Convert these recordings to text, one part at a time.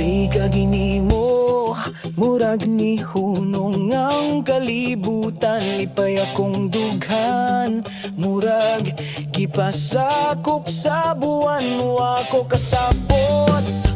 Kay kaginimo Murag ni hunong ang kalibutan Lipay akong dughan. Murag gipasakop sa buwan Wako kasabot.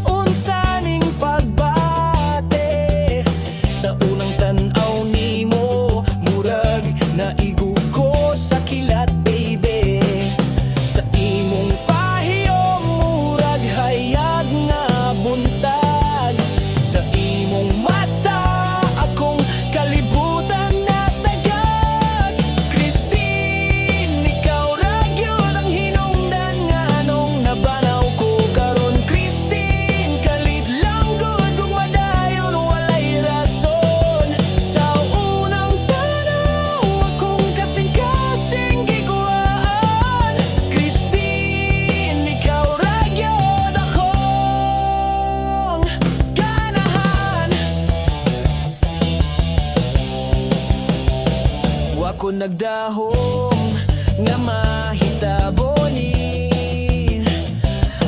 ko nagdahom nga mahitabo ni.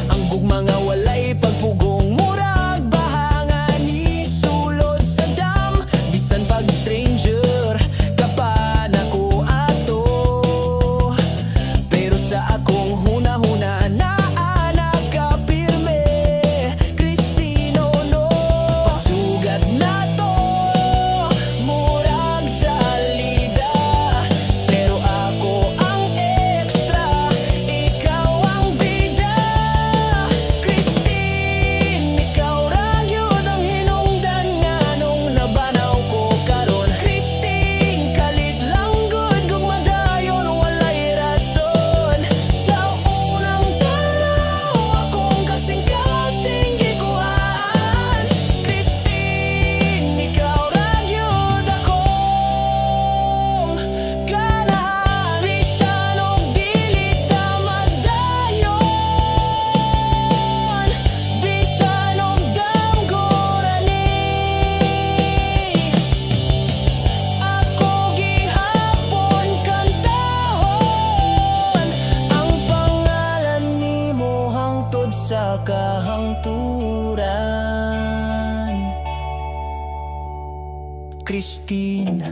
Ang mga wala sa kahangturan. Christine